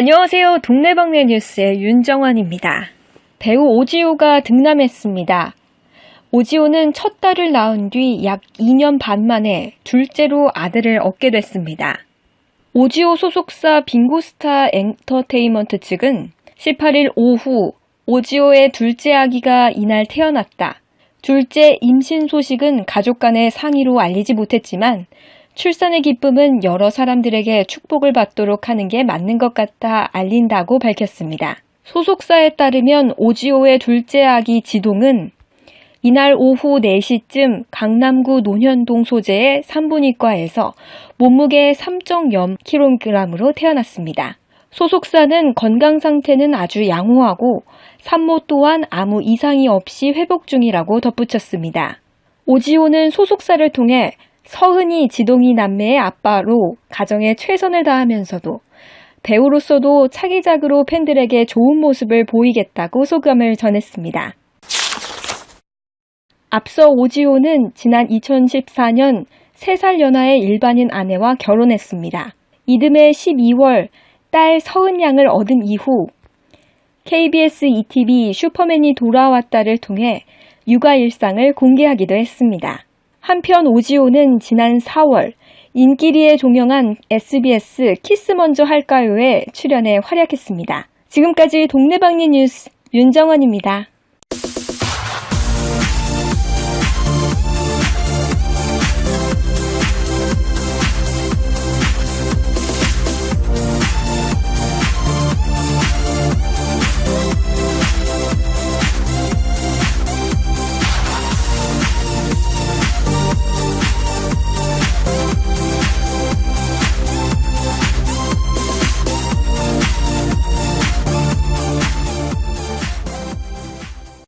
안녕하세요. 동네방네 뉴스의 윤정환입니다. 배우 오지호가 등남했습니다. 오지호는 첫 딸을 낳은 뒤 약 2년 반 만에 둘째로 아들을 얻게 됐습니다. 오지호 소속사 빙고스타 엔터테인먼트 측은 18일 오후 오지호의 둘째 아기가 이날 태어났다. 둘째 임신 소식은 가족 간의 상의로 알리지 못했지만 출산의 기쁨은 여러 사람들에게 축복을 받도록 하는 게 맞는 것 같아 알린다고 밝혔습니다. 소속사에 따르면 오지호의 둘째 아기 지동은 이날 오후 4시쯤 강남구 논현동 소재의 산부인과에서 몸무게 3.0kg으로 태어났습니다. 소속사는 건강 상태는 아주 양호하고 산모 또한 아무 이상이 없이 회복 중이라고 덧붙였습니다. 오지호는 소속사를 통해 서은이 지동이 남매의 아빠로 가정에 최선을 다하면서도 배우로서도 차기작으로 팬들에게 좋은 모습을 보이겠다고 소감을 전했습니다. 앞서 오지호는 지난 2014년 3살 연하의 일반인 아내와 결혼했습니다. 이듬해 12월 딸 서은 양을 얻은 이후 KBS ETV 슈퍼맨이 돌아왔다를 통해 육아 일상을 공개하기도 했습니다. 한편 오지호는 지난 4월 인기리에 종영한 SBS 키스 먼저 할까요에 출연해 활약했습니다. 지금까지 동네방네 뉴스 윤정원입니다.